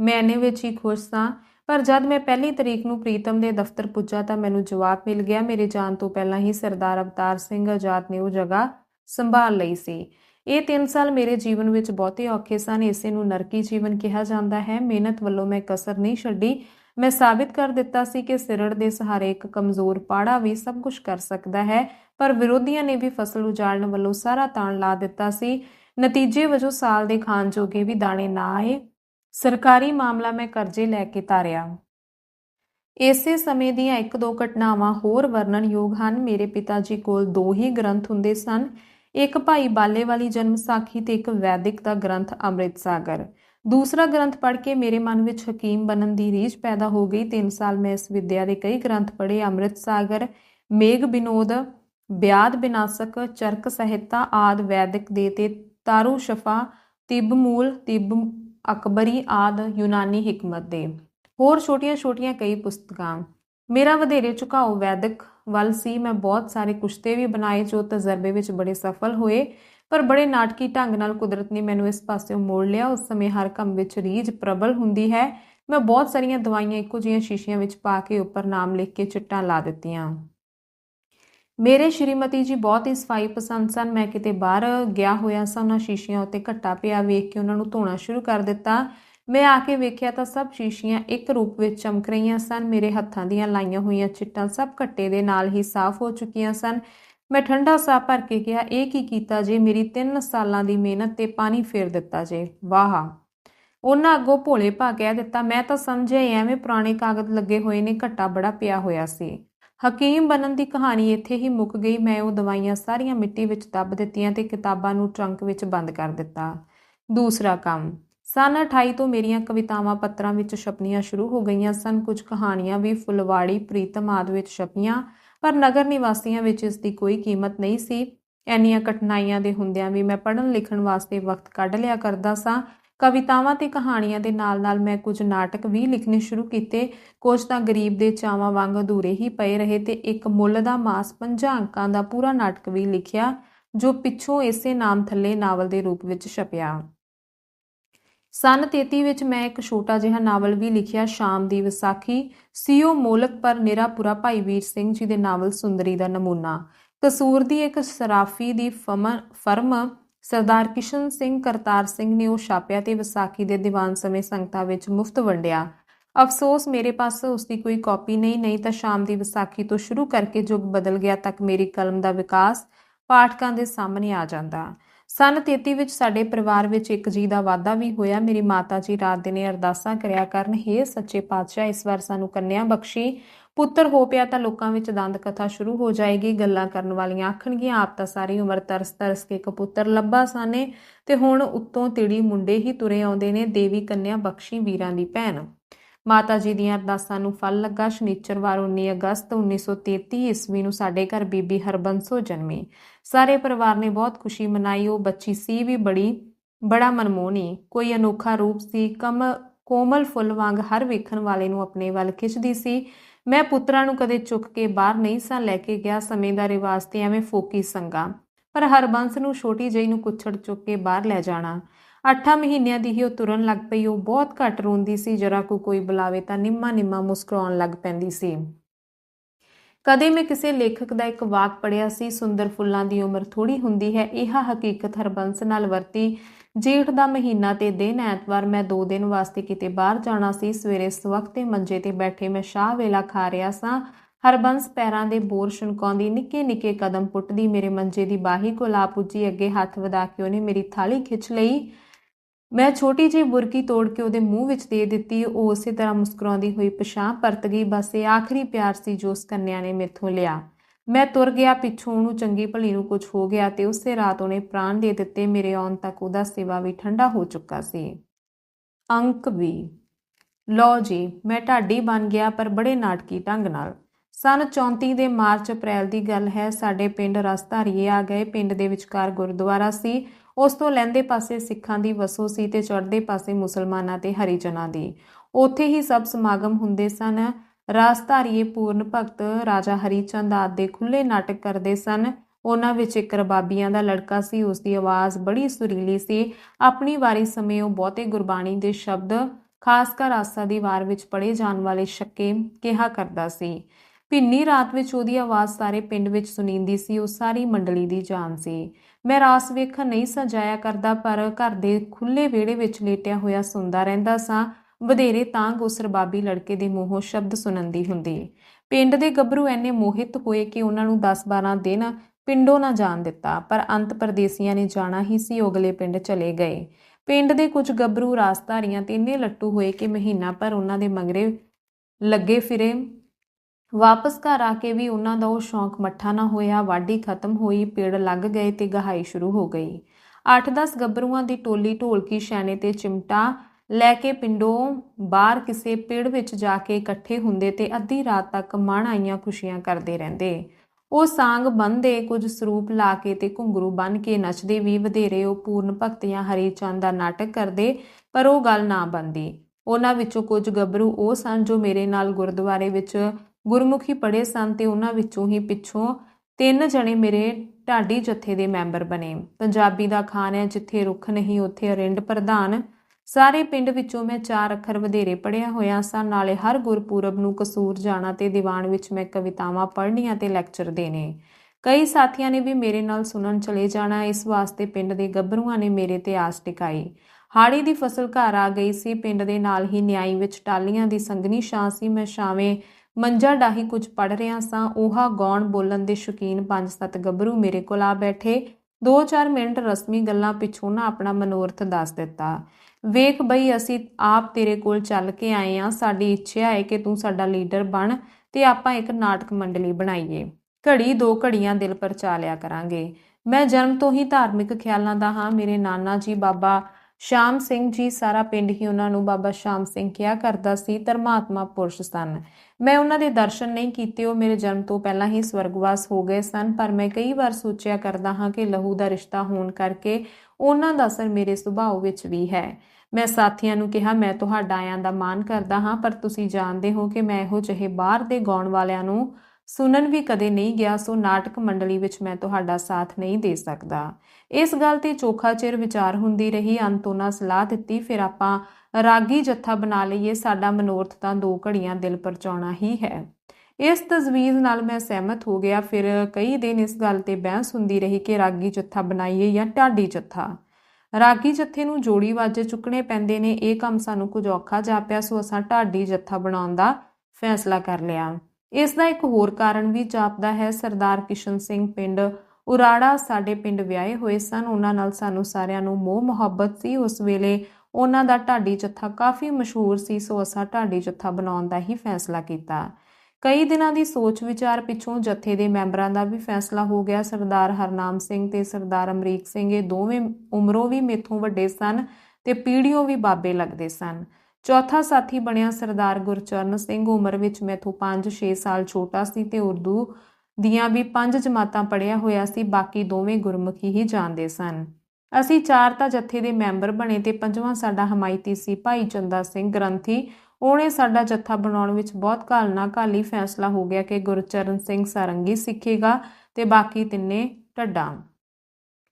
ਮੈਂ ਇਹਨੇ ਵਿੱਚ ਹੀ ਖੁਸ਼ ਸਾਂ, ਪਰ ਜਦ ਮੈਂ ਪਹਿਲੀ ਤਰੀਕ ਨੂੰ ਪ੍ਰੀਤਮ ਦੇ ਦਫ਼ਤਰ ਪੁੱਜਾ ਤਾਂ ਮੈਨੂੰ ਜਵਾਬ ਮਿਲ ਗਿਆ, ਮੇਰੇ ਜਾਣ ਤੋਂ ਪਹਿਲਾਂ ਹੀ ਸਰਦਾਰ ਅਵਤਾਰ ਸਿੰਘ ਆਜ਼ਾਦ ਨੇ ਉਹ ਜਗ੍ਹਾ ਸੰਭਾਲ ਲਈ ਸੀ। ਇਹ 3 ਸਾਲ ਮੇਰੇ ਜੀਵਨ ਵਿੱਚ ਬਹੁਤੇ ਔਖੇ ਸਨ, ਇਸੇ ਨੂੰ ਨਰਕੀ ਜੀਵਨ ਕਿਹਾ ਜਾਂਦਾ ਹੈ। ਮਿਹਨਤ ਵੱਲੋਂ ਮੈਂ ਕਸਰ ਨਹੀਂ ਛੱਡੀ ਮੈਂ ਸਾਬਿਤ ਕਰ ਦਿੱਤਾ ਸੀ ਕਿ ਸਿਰੜ ਦੇ ਸਹਾਰੇ ਇੱਕ ਕਮਜ਼ੋਰ ਪਾੜਾ ਵੀ ਸਭ ਕੁਝ ਕਰ ਸਕਦਾ ਹੈ, ਪਰ ਵਿਰੋਧੀਆਂ ਨੇ ਵੀ ਫਸਲ ਉਜਾੜਨ ਵੱਲੋਂ ਸਾਰਾ ਤਾਣ ਲਾ ਦਿੱਤਾ ਸੀ। ਨਤੀਜੇ ਵਜੋਂ ਸਾਲ ਦੇ ਖਾਣ ਜੋਗੇ ਵੀ ਦਾਣੇ ਨਾ ਆਏ। ਸਰਕਾਰੀ ਮਾਮਲਾ ਮੈਂ ਕਰਜ਼ੇ ਲੈ ਕੇ ਤਾਰਿਆ। ਇਸੇ ਸਮੇਂ ਦੀਆਂ ਇੱਕ ਦੋ ਘਟਨਾਵਾਂ ਹੋਰ ਵਰਣਨਯੋਗ ਹਨ। ਮੇਰੇ ਪਿਤਾ ਜੀ ਕੋਲ ਦੋ ਹੀ ਗ੍ਰੰਥ ਹੁੰਦੇ ਸਨ। ਇੱਕ ਭਾਈ ਬਾਲੇ ਵਾਲੀ ਜਨਮ ਸਾਖੀ ਤੇ ਇੱਕ ਵੈਦਿਕ ਦਾ ਗ੍ਰੰਥ ਅੰਮ੍ਰਿਤ ਸਾਗਰ। ਦੂਸਰਾ ਗ੍ਰੰਥ ਪੜ੍ਹ ਕੇ ਮੇਰੇ ਮਨ ਵਿੱਚ ਹਕੀਮ ਬਣਨ ਦੀ ਰੀਝ ਪੈਦਾ ਹੋ ਗਈ। 3 ਸਾਲ ਮੈਂ ਇਸ ਵਿਦਿਆ ਦੇ ਕਈ ਗ੍ਰੰਥ ਪੜ੍ਹੇ। ਅੰਮ੍ਰਿਤ ਸਾਗਰ, ਮੇਘ ਬਿਨੋਦ, ਬਿਆਦ ਬਿਨਾਸਕ, ਚਰਕ ਸਹਿਤਾ ਆਦ ਵੈਦਿਕ ਦੇ ਤੇ ਤਾਰੂ ਸ਼ਫਾ, ਤਿਬ ਮੂਲ, ਤਿਬ ਅਕਬਰੀ ਆਦ ਯੂਨਾਨੀ ਹਕਮਤ ਦੇ। ਹੋਰ ਛੋਟੀਆਂ-ਛੋਟੀਆਂ ਕਈ ਪੁਸਤਕਾਂ। ਮੇਰਾ ਵਧੇਰੇ ਝੁਕਾਓ ਵੈਦਿਕ ਵੱਲ ਸੀ। ਮੈਂ ਬਹੁਤ ਸਾਰੇ ਕੁਸ਼ਤੇ ਵੀ ਬਣਾਏ ਜੋ ਤਜਰਬੇ ਵਿੱਚ ਬੜੇ ਸਫਲ ਹੋਏ। ਪਰ ਬੜੇ ਨਾਟਕੀ ਢੰਗ ਨਾਲ ਕੁਦਰਤ ਨੇ ਮੈਨੂੰ ਇਸ ਪਾਸਿਓਂ ਮੋੜ ਲਿਆ। ਉਸ ਸਮੇਂ ਹਰ ਕੰਮ ਵਿੱਚ ਰੀਝ ਪ੍ਰਬਲ ਹੁੰਦੀ ਹੈ। ਮੈਂ ਬਹੁਤ ਸਾਰੀਆਂ ਦਵਾਈਆਂ ਇੱਕੋ ਜਿਹੀਆਂ ਸ਼ੀਸ਼ੀਆਂ ਵਿੱਚ ਪਾ ਕੇ ਉੱਪਰ ਨਾਮ ਲਿਖ ਕੇ ਚਿੱਟਾਂ ਲਾ ਦਿੱਤੀਆਂ। ਮੇਰੇ ਸ਼੍ਰੀਮਤੀ ਜੀ ਬਹੁਤ ਹੀ ਸਫ਼ਾਈ ਪਸੰਦ ਸਨ। ਮੈਂ ਕਿਤੇ ਬਾਹਰ ਗਿਆ ਹੋਇਆ ਸਾਂ, ਉਹਨਾਂ ਸ਼ੀਸ਼ੀਆਂ ਉੱਤੇ ਘੱਟਾ ਪਿਆ ਵੇਖ ਕੇ ਉਹਨਾਂ ਨੂੰ ਧੋਣਾ ਸ਼ੁਰੂ ਕਰ ਦਿੱਤਾ। ਮੈਂ ਆ ਕੇ ਵੇਖਿਆ ਤਾਂ ਸਭ ਸ਼ੀਸ਼ੀਆਂ ਇੱਕ ਰੂਪ ਵਿੱਚ ਚਮਕ ਰਹੀਆਂ ਸਨ। ਮੇਰੇ ਹੱਥਾਂ ਦੀਆਂ ਲਾਈਆਂ ਹੋਈਆਂ ਚਿੱਟਾਂ ਸਭ ਘੱਟੇ ਦੇ ਨਾਲ ਹੀ ਸਾਫ਼ ਹੋ ਚੁੱਕੀਆਂ ਸਨ। ਮੈਂ ਠੰਡਾ ਸਾਹ ਭਰ ਕੇ ਕਿਹਾ, ਇਹ ਕੀ ਕੀਤਾ ਜੇ? ਮੇਰੀ 3 ਸਾਲਾਂ ਦੀ ਮਿਹਨਤ ਤੇ ਪਾਣੀ ਫੇਰ ਦਿੱਤਾ ਜੇ। ਵਾਹ! ਉਹਨਾਂ ਅੱਗੋਂ ਭੋਲੇ ਭਾ ਕਹਿ ਦਿੱਤਾ, ਮੈਂ ਤਾਂ ਸਮਝਿਆ ਐਵੇਂ ਪੁਰਾਣੇ ਕਾਗਜ਼ ਲੱਗੇ ਹੋਏ ਨੇ, ਘੱਟਾ ਬੜਾ ਪਿਆ ਹੋਇਆ ਸੀ। ਹਕੀਮ ਬਣਨ ਦੀ ਕਹਾਣੀ ਇੱਥੇ ਹੀ ਮੁੱਕ ਗਈ। ਮੈਂ ਉਹ ਦਵਾਈਆਂ ਸਾਰੀਆਂ ਮਿੱਟੀ ਵਿੱਚ ਦੱਬ ਦਿੱਤੀਆਂ ਤੇ ਕਿਤਾਬਾਂ ਨੂੰ ਟਰੰਕ ਵਿੱਚ ਬੰਦ ਕਰ ਦਿੱਤਾ। ਦੂਸਰਾ ਕੰਮ, ਸਨ 28 ਤੋਂ ਮੇਰੀਆਂ ਕਵਿਤਾਵਾਂ ਪੱਤਰਾਂ ਵਿੱਚ ਛਪਣੀਆਂ ਸ਼ੁਰੂ ਹੋ ਗਈਆਂ ਸਨ। ਕੁਝ ਕਹਾਣੀਆਂ ਵੀ ਫੁਲਵਾੜੀ, ਪ੍ਰੀਤਮ ਆਦਿ ਵਿੱਚ ਛਪੀਆਂ। ਪਰ ਨਗਰ ਨਿਵਾਸੀਆਂ ਵਿੱਚ ਇਸ ਦੀ ਕੋਈ ਕੀਮਤ ਨਹੀਂ ਸੀ। ਐਨੀਆਂ ਕਠਿਨਾਈਆਂ ਦੇ ਹੁੰਦਿਆਂ ਵੀ ਮੈਂ ਪੜ੍ਹਨ ਲਿਖਣ ਵਾਸਤੇ ਵਕਤ ਕੱਢ ਲਿਆ ਕਰਦਾ ਸਾਂ। ਕਵਿਤਾਵਾਂ ਤੇ ਕਹਾਣੀਆਂ ਦੇ ਨਾਲ-ਨਾਲ ਮੈਂ ਕੁਝ ਨਾਟਕ ਵੀ ਲਿਖਣੇ ਸ਼ੁਰੂ ਕੀਤੇ। ਕੁਝ ਤਾਂ ਗਰੀਬ ਦੇ ਚਾਵਾਂ ਵਾਂਗ ਅਧੂਰੇ ਹੀ ਪਏ ਰਹੇ ਤੇ ਇੱਕ ਮੁੱਲ ਦਾ ਮਾਸ ਪੰਜਾਂ ਅੰਕਾਂ ਦਾ ਪੂਰਾ ਨਾਟਕ ਵੀ ਲਿਖਿਆ, ਜੋ ਪਿੱਛੋਂ ਇਸੇ ਨਾਮ ਥੱਲੇ ਨਾਵਲ ਦੇ ਰੂਪ ਵਿੱਚ ਛਪਿਆ। ਸਨ 33 ਵਿੱਚ ਮੈਂ ਇੱਕ ਛੋਟਾ ਜਿਹਾ ਨਾਵਲ ਵੀ ਲਿਖਿਆ ਸ਼ਾਮ ਦੀ ਵਿਸਾਖੀ। ਸੀਓ ਮੋਲਕ ਪਰ ਨਿਰਾਪੁਰਾ ਭਾਈ ਵੀਰ ਸਿੰਘ ਜੀ ਦੇ ਨਾਵਲ ਸੁੰਦਰੀ ਦਾ ਨਮੂਨਾ। ਕਸੂਰ ਦੀ ਇੱਕ ਸਰਾਫੀ ਦੀ ਫਰਮ ਸਰਦਾਰ ਕਿਸ਼ਨ ਸਿੰਘ ਕਰਤਾਰ ਸਿੰਘ ਨੇ ਉਹ ਛਾਪਿਆ ਤੇ ਵਿਸਾਖੀ ਦੇ ਦੀਵਾਨ ਸਮੇਂ ਸੰਗਤਾਂ ਵਿੱਚ ਮੁਫਤ ਵੰਡਿਆ। ਅਫਸੋਸ ਮੇਰੇ ਪਾਸ ਉਸ ਦੀ ਕੋਈ ਕਾਪੀ ਨਹੀਂ ਨਹੀਂ ਤਾਂ ਸ਼ਾਮ ਦੀ ਵਿਸਾਖੀ ਤੋਂ ਸ਼ੁਰੂ ਕਰਕੇ ਯੁੱਗ ਬਦਲ ਗਿਆ ਤੱਕ ਮੇਰੀ ਕਲਮ ਦਾ ਵਿਕਾਸ ਪਾਠਕਾਂ ਦੇ ਸਾਹਮਣੇ ਆ ਜਾਂਦਾ। ਸਨ 33 ਵਿੱਚ ਸਾਡੇ ਪਰਿਵਾਰ ਵਿੱਚ ਇੱਕ ਜੀ ਦਾ ਵਾਅਦਾ ਵੀ ਹੋਇਆ। ਮੇਰੀ ਮਾਤਾ ਜੀ ਰਾਤ ਦਿਨੇ ਅਰਦਾਸਾਂ ਕਰਿਆ ਕਰਨ, ਹੇ ਸੱਚੇ ਪਾਤਸ਼ਾਹ, ਇਸ ਵਾਰ ਸਾਨੂੰ ਕੰਨਿਆ ਬਖਸ਼ੀ। ਪੁੱਤਰ ਹੋ ਪਿਆ ਤਾਂ ਲੋਕਾਂ ਵਿੱਚ ਦੰਦ ਕਥਾ ਸ਼ੁਰੂ ਹੋ ਜਾਏਗੀ, ਗੱਲਾਂ ਕਰਨ ਵਾਲੀਆਂ ਆਖਣਗੀਆਂ, ਆਪ ਤਾਂ ਸਾਰੀ ਉਮਰ ਤਰਸ ਤਰਸ ਕੇ ਇੱਕ ਪੁੱਤਰ ਲੱਭਾ ਸਾਨੇ ਤੇ ਹੁਣ ਉੱਤੋਂ ਤਿੜੀ ਮੁੰਡੇ ਹੀ ਤੁਰੇ ਆਉਂਦੇ ਨੇ, ਦੇਵੀ ਕੰਨਿਆ ਬਖਸ਼ੀ ਵੀਰਾਂ ਦੀ ਭੈਣ। ਮਾਤਾ ਜੀ ਦੀਆਂ ਅਰਦਾਸਾਂ ਨੂੰ ਫਲ ਲੱਗਾ। ਸ਼ਨੀਚਰਵਾਰ 19 ਅਗਸਤ 1933 ਈਸਵੀ ਨੂੰ ਸਾਡੇ ਘਰ ਬੀਬੀ ਹਰਬੰਸੋ ਜਨਮੀ। ਸਾਰੇ ਪਰਿਵਾਰ ਨੇ ਬਹੁਤ ਖੁਸ਼ੀ ਮਨਾਈ। ਉਹ ਬੱਚੀ ਸੀ ਵੀ ਬੜੀ, ਬੜਾ ਮਨਮੋਹਣੀ। ਕੋਈ ਅਨੋਖਾ ਰੂਪ ਸੀ। ਕਮ, ਕੋਮਲ ਫੁੱਲ ਵਾਂਗ ਹਰ ਵੇਖਣ ਵਾਲੇ ਨੂੰ ਆਪਣੇ ਵੱਲ ਖਿੱਚਦੀ ਸੀ। ਮੈਂ ਪੁੱਤਰਾਂ ਨੂੰ ਕਦੇ ਚੁੱਕ ਕੇ ਬਾਹਰ ਨਹੀਂ ਸਾਂ ਲੈ ਕੇ ਗਿਆ। ਸਮੇਂ ਦਾ ਰਿਵਾਜ ਤੇ ਐਵੇਂ ਫੋਕੀ ਸੰਗਾ ਪਰ ਹਰਬੰਸ ਨੂੰ ਛੋਟੀ ਜਿਹੀ ਨੂੰ ਕੁੱਛੜ ਚੁੱਕ ਕੇ ਬਾਹਰ ਲੈ ਜਾਣਾ। ਅੱਠਾਂ ਮਹੀਨਿਆਂ ਦੀ ਹੀ ਉਹ ਤੁਰਨ ਲੱਗ ਪਈ, ਉਹ ਬਹੁਤ ਘੱਟ ਰੋਂਦੀ ਸੀ, ਜਰਾ ਕੋ ਕੋਈ ਬੁਲਾਵੇ ਤਾਂ ਨਿੰਮਾ ਨਿੰਮਾ ਮੁਸਕਰਾਉਣ ਲੱਗ ਪੈਂਦੀ ਸੀ। ਕਦੇ ਮੈਂ ਕਿਸੇ ਲੇਖਕ ਦਾ ਇੱਕ ਵਾਕ ਪੜਿਆ ਸੀ, ਸੁੰਦਰ ਫੁੱਲਾਂ ਦੀ ਉਮਰ ਥੋੜੀ ਹੁੰਦੀ ਹੈ, ਇਹ ਹਕੀਕਤ ਹਰਬੰਸ ਨਾਲ ਵਰਤੀ। ਜੇਠ ਦਾ ਮਹੀਨਾ ਤੇ ਦਿਨ, ਐਤਵਾਰ ਮੈਂ 2 ਦਿਨ ਵਾਸਤੇ ਕਿਤੇ ਬਾਹਰ ਜਾਣਾ ਸੀ, ਸਵੇਰੇ ਸਵਖਤੇ ਮੰਜੇ ਤੇ ਬੈਠੇ ਮੈਂ ਸ਼ਾਹ ਵੇਲਾ ਖਾ ਰਿਹਾ ਸਾਂ। ਹਰਬੰਸ ਪੈਰਾਂ ਦੇ ਬੋਰ ਛਣਕਾਉਂਦੀ, ਨਿੱਕੇ ਨਿੱਕੇ ਕਦਮ ਪੁੱਟਦੀ, ਮੇਰੇ ਮੰਜੇ ਦੀ ਬਾਹੀ ਕੋਲ ਆ ਪੁੱਜੀ, ਅੱਗੇ ਹੱਥ ਵਧਾ ਕੇ ਉਹਨੇ ਮੇਰੀ ਥਾਲੀ ਖਿੱਚ ਲਈ। ਮੈਂ ਛੋਟੀ ਜਿਹੀ ਬੁਰਕੀ ਤੋੜ ਕੇ ਉਹਦੇ ਮੂੰਹ ਵਿੱਚ ਦੇ ਦਿੱਤੀ, ਉਹ ਉਸੇ ਤਰ੍ਹਾਂ ਮੁਸਕਰਾਉਂਦੀ ਹੋਈ ਪਛਾਂ ਪਰਤ ਗਈ, ਬਸ ਇਹ ਆਖਰੀ ਪਿਆਰ ਸੀ ਜੋ ਉਸ ਕੰਨਿਆ ਨੇ ਮੇਥੋਂ ਲਿਆ। ਮੈਂ ਤੁਰ ਗਿਆ, ਪਿੱਛੋਂ ਉਹਨੂੰ ਚੰਗੀ ਭਲੀ ਨੂੰ ਕੁਝ ਹੋ ਗਿਆ ਤੇ ਉਸੇ ਰਾਤ ਉਹਨੇ ਪ੍ਰਾਣ ਦੇ ਦਿੱਤੇ, ਮੇਰੇ ਆਉਣ ਤੱਕ ਉਹਦਾ ਸੇਵਾ ਵੀ ਠੰਡਾ ਹੋ ਚੁੱਕਾ ਸੀ। ਅੰਕ ਵੀ ਲਓ ਜੀ, ਮੈਂ ਢਾਡੀ ਬਣ ਗਿਆ, ਪਰ ਬੜੇ ਨਾਟਕੀ ਢੰਗ ਨਾਲ। ਸਨ 34 ਦੇ ਮਾਰਚ ਅਪ੍ਰੈਲ ਦੀ ਗੱਲ ਹੈ, ਸਾਡੇ ਪਿੰਡ ਰਸਧਾਰੀਏ ਆ ਗਏ, ਪਿੰਡ ਦੇ ਵਿਚਕਾਰ ਗੁਰਦੁਆਰਾ ਸੀ। ਉਸ ਤੋਂ ਲੈਂਦੇ ਪਾਸੇ ਸਿੱਖਾਂ ਦੀ ਵਸੋ ਸੀ ਤੇ ਚੜ੍ਹਦੇ ਪਾਸੇ ਮੁਸਲਮਾਨਾਂ ਤੇ ਹਰੀਜਨਾਂ ਦੀ। ਉੱਥੇ ਹੀ ਸਭ ਸਮਾਗਮ ਹੁੰਦੇ ਸਨ। ਰਾਸਧਾਰੀਏ ਪੂਰਨ ਭਗਤ ਰਾਜਾ ਹਰੀਚੰਦ ਆਦਿ ਦੇ ਖੁੱਲੇ ਨਾਟਕ ਕਰਦੇ ਸਨ। ਉਹਨਾਂ ਵਿੱਚ ਇੱਕ ਰਬਾਬੀਆਂ ਦਾ ਲੜਕਾ ਸੀ। ਉਸ ਦੀ ਆਵਾਜ਼ ਬੜੀ ਸੁਰੀਲੀ ਸੀ। ਆਪਣੀ ਵਾਰੀ ਸਮੇਂ ਉਹ ਬਹੁਤੇ ਗੁਰਬਾਣੀ ਦੇ ਸ਼ਬਦ, ਖਾਸ ਕਰ ਆਸਾ ਦੀ ਵਾਰ ਵਿੱਚ ਪੜੇ ਜਾਣ ਵਾਲੇ ਸ਼ੱਕੇ, ਕਿਹਾ ਕਰਦਾ ਸੀ। ਭਿੰਨੀ ਰਾਤ ਵਿੱਚ ਉਹਦੀ ਆਵਾਜ਼ ਸਾਰੇ ਪਿੰਡ ਵਿੱਚ ਸੁਣੀਂਦੀ ਸੀ, ਉਹ ਸਾਰੀ ਮੰਡਲੀ ਦੀ ਜਾਨ ਸੀ। ਮੈਂ ਰਾਸ ਵੇਖਣ ਨਹੀਂ ਸਜਾਇਆ ਕਰਦਾ, ਪਰ ਘਰ ਦੇ ਖੁੱਲੇ ਵਿਹੜੇ ਵਿੱਚ ਲੇਟਿਆ ਹੋਇਆ ਸੁਣਦਾ ਰਹਿੰਦਾ ਸਾਂ। ਵਧੇਰੇ ਤਾਂ ਉਸ ਰਬਾਬੀ ਲੜਕੇ ਦੇ ਮੂੰਹੋਂ ਸ਼ਬਦ ਸੁਣਨ ਦੀ ਹੁੰਦੀ। ਪਿੰਡ ਦੇ ਗੱਭਰੂ ਐਨੇ ਮੋਹਿਤ ਹੋਏ ਕਿ ਉਹਨਾਂ ਨੂੰ 10-12 ਦਿਨ ਪਿੰਡੋਂ ਨਾ ਜਾਣ ਦਿੱਤਾ, ਪਰ ਅੰਤ ਪਰਦੇਸੀਆਂ ਨੇ ਜਾਣਾ ਹੀ ਸੀ ਅਗਲੇ ਪਿੰਡ ਚਲੇ ਗਏ। ਪਿੰਡ ਦੇ ਕੁਝ ਗੱਭਰੂ ਰਾਸਧਾਰੀਆਂ ਤੇ ਇੰਨੇ ਲੱਟੂ ਹੋਏ ਕਿ ਮਹੀਨਾ ਭਰ ਉਹਨਾਂ ਦੇ ਮਗਰੇ ਲੱਗੇ ਫਿਰੇ। ਵਾਪਸ ਘਰ ਆ ਕੇ ਵੀ ਉਹਨਾਂ ਦਾ ਉਹ ਸ਼ੌਂਕ ਮੱਠਾ ਨਾ ਹੋਇਆ, ਵਾਢੀ ਖਤਮ ਹੋਈ, ਪੇੜ ਲੱਗ ਗਏ ਤੇ ਗਹਾਈ ਸ਼ੁਰੂ ਹੋ ਗਈ। 8-10 ਗੱਭਰੂਆਂ ਦੀ ਟੋਲੀ ਢੋਲਕੀ ਸ਼ੈਨੇ ਤੇ ਚਿਮਟਾ ਲੈ ਕੇ ਪਿੰਡੋਂ ਬਾਹਰ ਕਿਸੇ ਪੇੜ ਵਿੱਚ ਜਾ ਕੇ ਇਕੱਠੇ ਹੁੰਦੇ ਤੇ ਅੱਧੀ ਰਾਤ ਤੱਕ ਮਨ ਆਈਆਂ ਖੁਸ਼ੀਆਂ ਕਰਦੇ ਰਹਿੰਦੇ। ਉਹ ਸਾਂਗ ਬੰਨਦੇ ਕੁਝ ਸਰੂਪ ਲਾ ਕੇ ਤੇ ਘੁੰਗਰੂ ਬੰਨ ਕੇ ਨੱਚਦੇ ਵੀ ਵਧੇਰੇ, ਉਹ ਪੂਰਨ ਭਗਤੀਆਂ ਹਰੀ ਚੰਦ ਦਾ ਨਾਟਕ ਕਰਦੇ, ਪਰ ਉਹ ਗੱਲ ਨਾ ਬੰਦੀ ਉਹਨਾਂ ਵਿੱਚੋਂ ਕੁਝ ਗੱਭਰੂ ਉਹ ਸਨ ਜੋ ਮੇਰੇ ਨਾਲ ਗੁਰਦੁਆਰੇ ਵਿੱਚ ਗੁਰਮੁਖੀ ਪੜ੍ਹੇ ਸਨ ਤੇ ਉਹਨਾਂ ਵਿੱਚੋਂ ਹੀ ਪਿੱਛੋਂ ਤਿੰਨ ਜਣੇ ਮੇਰੇ ਢਾਡੀ ਜਥੇ ਦੇ ਮੈਂਬਰ ਬਣੇ। ਪੰਜਾਬੀ ਦਾ ਖਾਨ ਹੈ ਜਿੱਥੇ ਰੁੱਖ ਨਹੀਂ, ਉੱਥੇ ਅਰਿੰਡ ਪ੍ਰਧਾਨ। ਸਾਰੇ ਪਿੰਡ ਵਿੱਚੋਂ ਮੈਂ ਚਾਰ ਅੱਖਰ ਵਧੇਰੇ ਪੜਿਆ ਹੋਇਆ ਸਾਂ। ਨਾਲੇ ਹਰ ਗੁਰਪੁਰਬ ਨੂੰ ਕਸੂਰ ਜਾਣਾ ਤੇ ਦੀਵਾਨ ਵਿੱਚ ਮੈਂ ਕਵਿਤਾਵਾਂ ਪੜ੍ਹਨੀਆਂ ਤੇ ਲੈਕਚਰ ਦੇਣੇ। ਕਈ ਸਾਥੀਆਂ ਨੇ ਵੀ ਮੇਰੇ ਨਾਲ ਸੁਣਨ ਚਲੇ ਜਾਣਾ। ਇਸ ਵਾਸਤੇ ਪਿੰਡ ਦੇ ਗੱਭਰੂਆਂ ਨੇ ਮੇਰੇ ਤੇ ਆਸ ਟਿਕਾਈ। ਹਾੜੀ ਦੀ ਫਸਲ ਘਰ ਆ ਗਈ ਸੀ। ਪਿੰਡ ਦੇ ਨਾਲ ਹੀ ਨਿਆਈ ਵਿੱਚ ਟਾਲੀਆਂ ਦੀ ਸੰਗਨੀ ਛਾਂ ਸੀ। ਮੈਂ ਛਾਵੇਂ ਮੰਜਾ ਡਾਹੀ ਕੁਝ ਪੜ ਰਿਆ ਸਾਂ ਉਹਾ ਗਾਉਣ ਬੋਲਣ ਦੇ ਸ਼ੌਕੀਨ ਪੰਜ ਸੱਤ ਗੱਭਰੂ ਮੇਰੇ ਕੋਲ ਆ ਬੈਠੇ। 2-4 ਮਿੰਟ ਰਸਮੀ ਗੱਲਾਂ ਪਿਛੋਂ ਨਾ ਆਪਣਾ ਮਨੋਰਥ ਦੱਸ ਦਿੱਤਾ। ਵੇਖ ਬਈ, ਅਸੀਂ ਆਪ ਤੇਰੇ ਕੋਲ ਚੱਲ ਕੇ ਆਏ ਆ। ਸਾਡੀ ਇੱਛਾ ਹੈ ਕਿ ਤੂੰ ਸਾਡਾ ਲੀਡਰ ਬਣ ਤੇ ਆਪਾਂ ਇੱਕ ਨਾਟਕ ਮੰਡਲੀ ਬਣਾਈਏ। ਘੜੀ ਦੋ ਘੜੀਆਂ ਦਿਲ ਪਰਚਾ ਲਿਆ ਕਰਾਂਗੇ। ਮੈਂ ਜਨਮ ਤੋਂ ਹੀ ਧਾਰਮਿਕ ਖਿਆਲਾਂ ਦਾ ਹਾਂ। ਮੇਰੇ ਨਾਨਾ ਜੀ, ਬਾਬਾ ਸ਼ਾਮ ਸਿੰਘ ਜੀ ਸਾਰਾ ਪਿੰਡ ਹੀ ਉਹਨਾਂ ਨੂੰ ਬਾਬਾ ਸ਼ਾਮ ਸਿੰਘ ਕਿਹਾ ਕਰਦਾ ਸੀ, ਧਰਮਾਤਮਾ ਪੁਰਸ਼ ਸਨ। ਮੈਂ ਉਹਨਾਂ ਦੇ ਦਰਸ਼ਨ ਨਹੀਂ ਕੀਤੇ, ਉਹ ਮੇਰੇ ਜਨਮ ਤੋਂ ਪਹਿਲਾਂ ਹੀ ਸਵਰਗਵਾਸ ਹੋ ਗਏ ਸਨ, ਪਰ ਮੈਂ ਕਈ ਵਾਰ ਸੋਚਿਆ ਕਰਦਾ ਹਾਂ ਕਿ ਲਹੂ ਦਾ ਰਿਸ਼ਤਾ ਹੋਣ ਕਰਕੇ ਉਹਨਾਂ ਦਾ ਅਸਰ ਮੇਰੇ ਸੁਭਾਅ ਵਿੱਚ ਵੀ ਹੈ। ਮੈਂ ਸਾਥੀਆਂ ਨੂੰ ਕਿਹਾ, ਮੈਂ ਤੁਹਾਡਾ ਆਇਆਂ ਦਾ ਮਾਣ ਕਰਦਾ ਹਾਂ, ਪਰ ਤੁਸੀਂ ਜਾਣਦੇ ਹੋ ਕਿ ਮੈਂ ਇਹੋ ਜਿਹੇ ਬਾਹਰ ਦੇ ਗਾਉਣ ਵਾਲਿਆਂ ਨੂੰ ਸੁਣਨ ਵੀ ਕਦੇ ਨਹੀਂ ਗਿਆ, ਸੋ ਨਾਟਕ ਮੰਡਲੀ ਵਿੱਚ ਮੈਂ ਤੁਹਾਡਾ ਸਾਥ ਨਹੀਂ ਦੇ ਸਕਦਾ। ਇਸ ਗੱਲ ਤੇ ਚੋਖਾ ਚਿਰ ਵਿਚਾਰ ਹੁੰਦੀ ਰਹੀ, ਅੰਤ ਉਹਨਾਂ ਸਲਾਹ ਦਿੱਤੀ, ਫਿਰ ਆਪਾਂ ਰਾਗੀ ਜੱਥਾ ਬਣਾ ਲਈਏ, ਸਾਡਾ ਮਨੋਰਥ ਤਾਂ ਦੋ ਘੜੀਆਂ ਦਿਲ ਪਰਚਾਉਣਾ ਹੀ ਹੈ। ਇਸ ਤਜਵੀਜ਼ ਨਾਲ ਮੈਂ ਸਹਿਮਤ ਹੋ ਗਿਆ। ਫਿਰ ਕਈ ਦਿਨ ਇਸ ਗੱਲ ਤੇ ਬਹਿਸ ਹੁੰਦੀ ਰਹੀ ਕਿ ਰਾਗੀ ਜੱਥਾ ਬਣਾਈਏ ਜਾਂ ਢਾਡੀ ਜੱਥਾ। ਰਾਗੀ ਜੱਥੇ ਨੂੰ ਜੋੜੀ ਵਾਜੇ ਚੁੱਕਣੇ ਪੈਂਦੇ ਨੇ, ਇਹ ਕੰਮ ਸਾਨੂੰ ਕੁਝ ਔਖਾ ਜਾਪਿਆ, ਸੋ ਅਸਾਂ ਢਾਡੀ ਜੱਥਾ ਬਣਾਉਣ ਦਾ ਫੈਸਲਾ ਕਰ ਲਿਆ। ਇਸ ਦਾ ਇੱਕ ਹੋਰ ਕਾਰਨ ਵੀ ਜਾਪਦਾ ਹੈ। ਸਰਦਾਰ ਕਿਸ਼ਨ ਸਿੰਘ ਪਿੰਡ ਉਰਾੜਾ ਸਾਡੇ ਪਿੰਡ ਵਿਆਹੇ ਹੋਏ ਸਨ। ਉਹਨਾਂ ਨਾਲ ਸਾਨੂੰ ਸਾਰਿਆਂ ਨੂੰ ਮੋਹ ਮੁਹੱਬਤ ਸੀ। ਉਸ ਵੇਲੇ ਉਹਨਾਂ ਦਾ ਢਾਡੀ ਜੱਥਾ ਕਾਫੀ ਮਸ਼ਹੂਰ ਸੀ। ਸੋ ਅਸਾਂ ਢਾਡੀ ਜੱਥਾ ਬਣਾਉਣ ਦਾ ਹੀ ਫੈਸਲਾ ਕੀਤਾ। ਕਈ ਦਿਨਾਂ ਦੀ ਸੋਚ ਵਿਚਾਰ ਪਿੱਛੋਂ ਜੱਥੇ ਦੇ ਮੈਂਬਰਾਂ ਦਾ ਵੀ ਫੈਸਲਾ ਹੋ ਗਿਆ। ਸਰਦਾਰ ਹਰਨਾਮ ਸਿੰਘ ਤੇ ਸਰਦਾਰ ਅਮਰੀਕ ਸਿੰਘ ਇਹ ਦੋਵੇਂ ਉਮਰੋਂ ਵੀ ਮੇਥੋਂ ਵੱਡੇ ਸਨ ਤੇ ਪੀੜ੍ਹੀਓਂ ਵੀ ਬਾਬੇ ਲੱਗਦੇ ਸਨ। ਚੌਥਾ ਸਾਥੀ ਬਣਿਆ ਸਰਦਾਰ ਗੁਰਚਰਨ ਸਿੰਘ। ਉਮਰ ਵਿੱਚ ਮੈਥੋਂ 5-6 ਸਾਲ ਛੋਟਾ ਸੀ ਤੇ ਉਰਦੂ ਦੀਆਂ ਵੀ ਪੰਜ ਜਮਾਤਾਂ ਪੜਿਆ ਹੋਇਆ ਸੀ, ਬਾਕੀ ਦੋਵੇਂ ਗੁਰਮੁਖੀ ਹੀ ਜਾਣਦੇ ਸਨ। ਅਸੀਂ ਚਾਰ ਤਾਂ ਜੱਥੇ ਦੇ ਮੈਂਬਰ ਬਣੇ ਤੇ ਪੰਜਵਾਂ ਸਾਡਾ ਹਮਾਇਤੀ ਸੀ ਭਾਈ ਚੰਦਾ ਸਿੰਘ ਗ੍ਰੰਥੀ। ਉਹਨੇ ਸਾਡਾ ਜੱਥਾ ਬਣਾਉਣ ਵਿੱਚ ਬਹੁਤ ਘਾਲਣਾ ਘਾਲੀ ਫੈਸਲਾ ਹੋ ਗਿਆ ਕਿ ਗੁਰਚਰਨ ਸਿੰਘ ਸਾਰੰਗੀ ਸਿੱਖੇਗਾ ਤੇ ਬਾਕੀ ਤਿੰਨੇ ਢੱਡਾਂ।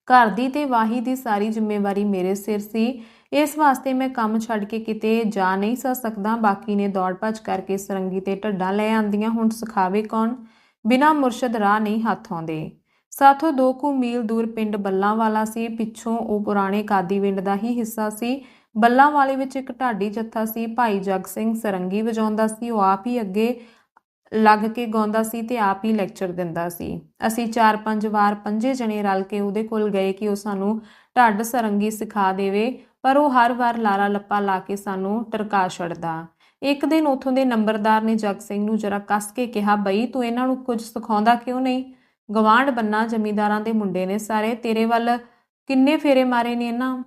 ਘਰ ਦੀ ਤੇ ਵਾਹੀ ਦੀ ਸਾਰੀ ਜ਼ਿੰਮੇਵਾਰੀ ਮੇਰੇ ਸਿਰ ਸੀ। ਇਸ ਵਾਸਤੇ ਮੈਂ ਕੰਮ ਛੱਡ ਕੇ ਕਿਤੇ ਜਾ ਨਹੀਂ ਸਕਦਾ। ਬਾਕੀ ਨੇ ਦੌੜ ਭੱਜ ਕਰਕੇ ਸਰੰਗੀ ਤੇ ਢੱਡਾਂ ਲੈ ਆਂਦੀਆਂ। ਹੁਣ ਸਿਖਾਵੇ ਕੌਣ? ਬਿਨਾ ਮੁਰਸ਼ਦ ਰਾਹ ਨਹੀਂ ਹੱਥ ਆਉਂਦੇ। ਸਾਥੋਂ ਦੋ ਕੁ ਮੀਲ ਦੂਰ ਪਿੰਡ ਬੱਲਾਂ ਵਾਲਾ ਸੀ। ਪਿੱਛੋਂ ਉਹ ਪੁਰਾਣੇ ਕਾਦੀਵਿੰਡ ਦਾ ਹੀ ਹਿੱਸਾ ਸੀ। ਬੱਲਾਂ ਵਾਲੇ ਵਿੱਚ ਇੱਕ ਢਾਡੀ ਜੱਥਾ ਸੀ। ਭਾਈ ਜਗ ਸਿੰਘ ਸਰੰਗੀ ਵਜਾਉਂਦਾ ਸੀ। ਉਹ ਆਪ ਹੀ ਅੱਗੇ ਲੱਗ ਕੇ ਗਾਉਂਦਾ ਸੀ ਤੇ ਆਪ ਹੀ ਲੈਕਚਰ ਦਿੰਦਾ ਸੀ। ਅਸੀਂ ਚਾਰ ਪੰਜ ਵਾਰ ਪੰਜੇ ਜਣੇ ਰਲ ਕੇ ਉਹਦੇ ਕੋਲ ਗਏ ਕਿ ਉਹ ਸਾਨੂੰ ਢੱਡ ਸਰੰਗੀ ਸਿਖਾ ਦੇਵੇ। ਪਰ ਉਹ ਹਰ ਵਾਰ ਲਾਰਾ ਲੱਪਾ ਲਾ ਕੇ ਸਾਨੂੰ ਟਰਕਾ ਛੱਡਦਾ। ਇੱਕ ਦਿਨ ਉਥੋਂ ਦੇ ਨੰਬਰਦਾਰ ਨੇ ਜਗ ਸਿੰਘ ਨੂੰ ਜਰਾ ਕੱਸ ਕੇ ਕਿਹਾ, ਬਈ, ਤੂੰ ਇਹਨਾਂ ਨੂੰ ਕੁਝ ਸਿਖਾਉਂਦਾ ਕਿਉਂ ਨਹੀਂ? ਗਵਾਂਢ ਬੰਨਾ, ਜ਼ਮੀਂਦਾਰਾਂ ਦੇ ਮੁੰਡੇ ਨੇ ਸਾਰੇ, ਤੇਰੇ ਵੱਲ ਕਿੰਨੇ ਫੇਰੇ ਮਾਰੇ ਨੇ ਇਹਨਾਂ?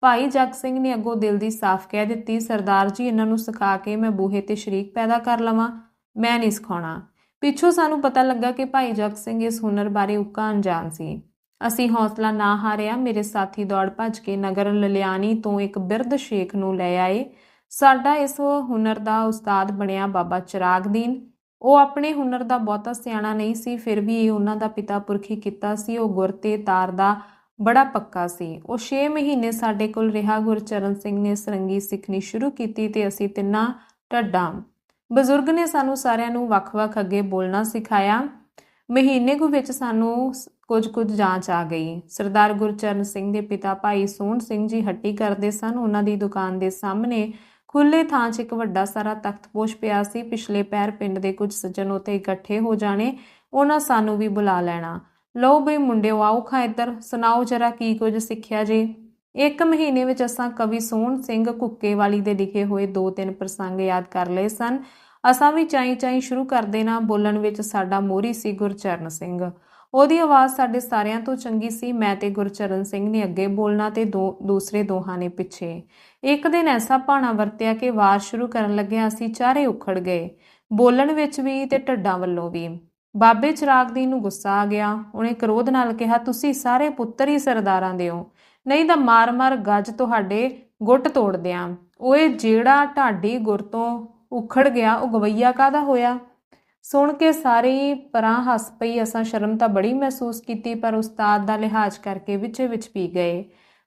ਭਾਈ ਜਗ ਸਿੰਘ ਨੇ ਅੱਗੋਂ ਦਿਲ ਦੀ ਸਾਫ਼ ਕਹਿ ਦਿੱਤੀ, ਸਰਦਾਰ ਜੀ, ਇਹਨਾਂ ਨੂੰ ਸਿਖਾ ਕੇ ਮੈਂ ਬੂਹੇ ਤੇ ਸ਼ਰੀਕ ਪੈਦਾ ਕਰ ਲਵਾਂ, ਮੈਂ ਨਹੀਂ ਸਿਖਾਉਣਾ। ਪਿੱਛੋਂ ਸਾਨੂੰ ਪਤਾ ਲੱਗਾ ਕਿ ਭਾਈ ਜਗ ਸਿੰਘ ਇਸ ਹੁਨਰ ਬਾਰੇ ਉੱਕਾ ਅਣਜਾਣ ਸੀ। ਅਸੀਂ ਹੌਸਲਾ ਨਾ ਹਾਰਿਆ, ਮੇਰੇ ਸਾਥੀ ਦੌੜ ਭੱਜ ਕੇ ਨਗਰ ਲਲਿਆਣੀ ਤੋਂ ਇੱਕ ਬਿਰਧ ਸ਼ੇਖ ਨੂੰ ਲੈ ਆਏ। ਸਾਡਾ ਇਸ ਹੁਨਰ ਦਾ ਉਸਤਾਦ ਬਣਿਆ ਬਾਬਾ ਚਿਰਾਗਦੀਨ। ਉਹ ਆਪਣੇ ਹੁਨਰ ਦਾ ਬਹੁਤਾ ਸਿਆਣਾ ਨਹੀਂ ਸੀ, ਫਿਰ ਵੀ ਇਹ ਉਹਨਾਂ ਦਾ ਪਿਤਾ ਪੁਰਖੀ ਕੀਤਾ ਸੀ। ਉਹ ਗੁਰ ਤੇ ਤਾਰ ਦਾ ਬੜਾ ਪੱਕਾ ਸੀ। ਉਹ 6 ਮਹੀਨੇ ਸਾਡੇ ਕੋਲ ਰਿਹਾ। ਗੁਰਚਰਨ ਸਿੰਘ ਨੇ ਸਰੰਗੀ ਸਿੱਖਣੀ ਸ਼ੁਰੂ ਕੀਤੀ ਤੇ ਅਸੀਂ ਤਿੰਨਾਂ ਢੱਡਾਂ। ਬਜ਼ੁਰਗ ਨੇ ਸਾਨੂੰ ਸਾਰਿਆਂ ਨੂੰ ਵੱਖ-ਵੱਖ ਅੱਗੇ ਬੋਲਣਾ ਸਿਖਾਇਆ। ਮਹੀਨੇ ਕੁ ਵਿੱਚ ਸਾਨੂੰ ਕੁਝ ਕੁਝ ਜਾਂਚ ਆ ਗਈ। ਸਰਦਾਰ ਗੁਰਚਰਨ ਸਿੰਘ ਦੇ ਪਿਤਾ ਭਾਈ ਸੋਹਣ ਸਿੰਘ ਜੀ ਹੱਟੀ ਕਰਦੇ ਸਨ। ਉਹਨਾਂ ਦੀ ਦੁਕਾਨ ਦੇ ਸਾਹਮਣੇ ਖੁੱਲੇ ਥਾਂ 'ਚ ਇੱਕ ਵੱਡਾ ਸਾਰਾ ਤਖਤਪੋਸ਼ ਪਿਆ ਸੀ। ਪਿਛਲੇ ਪੈਰ ਪਿੰਡ ਦੇ ਕੁਝ ਸੱਜਣ ਉਤੇ ਇਕੱਠੇ ਹੋ ਜਾਣੇ, ਉਹਨਾਂ ਸਾਨੂੰ ਵੀ ਬੁਲਾ ਲੈਣਾ। ਲਓ ਬਈ ਮੁੰਡਿਓ, ਆਓ ਖਾਂ ਇੱਧਰ। ਸੁਣਾਓ ਜਰਾ ਕੀ ਕੁਝ ਸਿੱਖਿਆ ਜੇ। ਇੱਕ ਮਹੀਨੇ ਵਿੱਚ ਅਸਾਂ ਕਵੀ ਸੋਹਣ ਸਿੰਘ ਕੁੱਕੇ ਵਾਲੀ ਦੇ ਲਿਖੇ ਹੋਏ ਦੋ ਤਿੰਨ ਪ੍ਰਸੰਗ ਯਾਦ ਕਰ ਲਏ ਸਨ। ਅਸਾਂ ਵੀ ਚਾਈ ਚਾਈ ਸ਼ੁਰੂ ਕਰ ਦੇਣਾ ਬੋਲਣ ਵਿੱਚ ਸਾਡਾ ਮੋਰੀ ਸੀ ਗੁਰਚਰਨ ਸਿੰਘ। ਉਹਦੀ ਆਵਾਜ਼ ਸਾਡੇ ਸਾਰਿਆਂ ਤੋਂ ਚੰਗੀ ਸੀ। ਮੈਂ ਤੇ ਗੁਰਚਰਨ ਸਿੰਘ ਨੇ ਅੱਗੇ ਬੋਲਣਾ ਤੇ ਦੋ, ਦੂਸਰੇ ਦੋਹਾਂ ਨੇ ਪਿੱਛੇ। ਇੱਕ ਦਿਨ ਐਸਾ ਭਾਣਾ ਵਰਤਿਆ ਕਿ ਵਾਰ ਸ਼ੁਰੂ ਕਰਨ ਲੱਗਿਆ ਅਸੀਂ ਚਾਰੇ ਉਖੜ ਗਏ। ਬੋਲਣ ਵਿੱਚ ਵੀ ਤੇ ਢੱਡਾਂ ਵੱਲੋਂ ਵੀ। ਬਾਬੇ ਚਿਰਾਗਦੀਨ ਨੂੰ ਗੁੱਸਾ ਆ ਗਿਆ। ਉਹਨੇ ਕਰੋਧ ਨਾਲ ਕਿਹਾ, ਤੁਸੀਂ ਸਾਰੇ ਪੁੱਤਰ ਹੀ ਸਰਦਾਰਾਂ ਦੇ ਹੋ। ਨਹੀਂ ਤਾਂ ਮਾਰ-ਮਾਰ ਗੱਜ ਤੁਹਾਡੇ ਗੁੱਟ ਤੋੜ ਦਿਆਂ। ਓਏ ਜਿਹੜਾ ਢਾਡੀ ਗੁਰ ਤੋਂ ਉਖੜ ਗਿਆ, ਉਹ ਗਵਈਆ ਕਾਦਾ ਹੋਇਆ? ਸੁਣ ਕੇ ਸਾਰੇ ਪਰਾਂ ਹੱਸ ਪਈ, ਅਸਾਂ ਸ਼ਰਮ ਤਾਂ ਬੜੀ ਮਹਿਸੂਸ ਕੀਤੀ, ਪਰ ਉਸਤਾਦ ਦਾ ਲਿਹਾਜ਼ ਕਰਕੇ ਵਿੱਚੇ ਵਿੱਚ ਪੀ ਗਏ।